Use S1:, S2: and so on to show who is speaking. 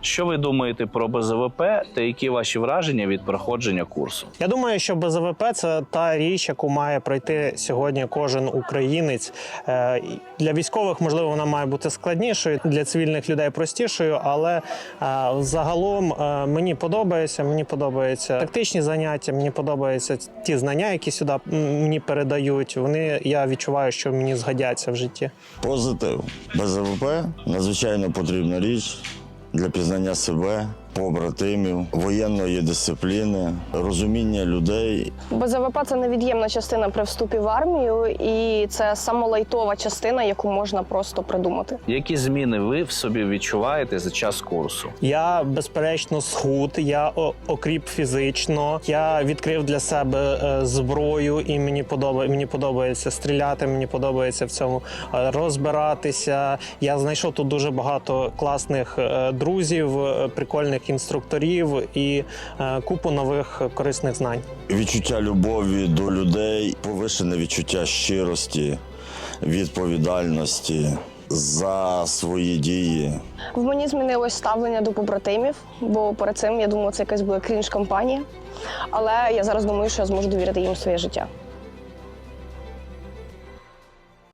S1: Що ви думаєте про БЗВП та які ваші враження від проходження курсу?
S2: Я думаю, що БЗВП це та річ, яку має пройти сьогодні кожен українець. Е, Для військових, можливо, вона має бути складнішою, для цивільних людей простішою, але е, загалом е, мені подобається. Мені подобаються тактичні заняття, мені подобаються ті знання, які сюди мені передають. Вони я відчуваю, що мені згодяться в житті.
S3: Позитив. БЗВП надзвичайно потрібна річ для пізнання себе, побратимів, воєнної дисципліни, розуміння людей.
S4: БЗВП це невід'ємна частина при вступі в армію, і це самолайтова частина, яку можна просто придумати.
S1: Які зміни ви в собі відчуваєте за час курсу?
S2: Я безперечно схуд, я окріп фізично. Я відкрив для себе е, зброю, і мені подобає мені подобається стріляти. Мені подобається в цьому е, розбиратися. Я знайшов тут дуже багато класних е, друзів, прикольних інструкторів і е, купу нових корисних знань.
S3: Відчуття любові до людей, повишене відчуття щирості, відповідальності за свої дії.
S4: В мені змінилось ставлення до побратимів, бо перед цим я думала, це якась була крінж кампанія. Але я зараз думаю, що я зможу довірити їм своє життя.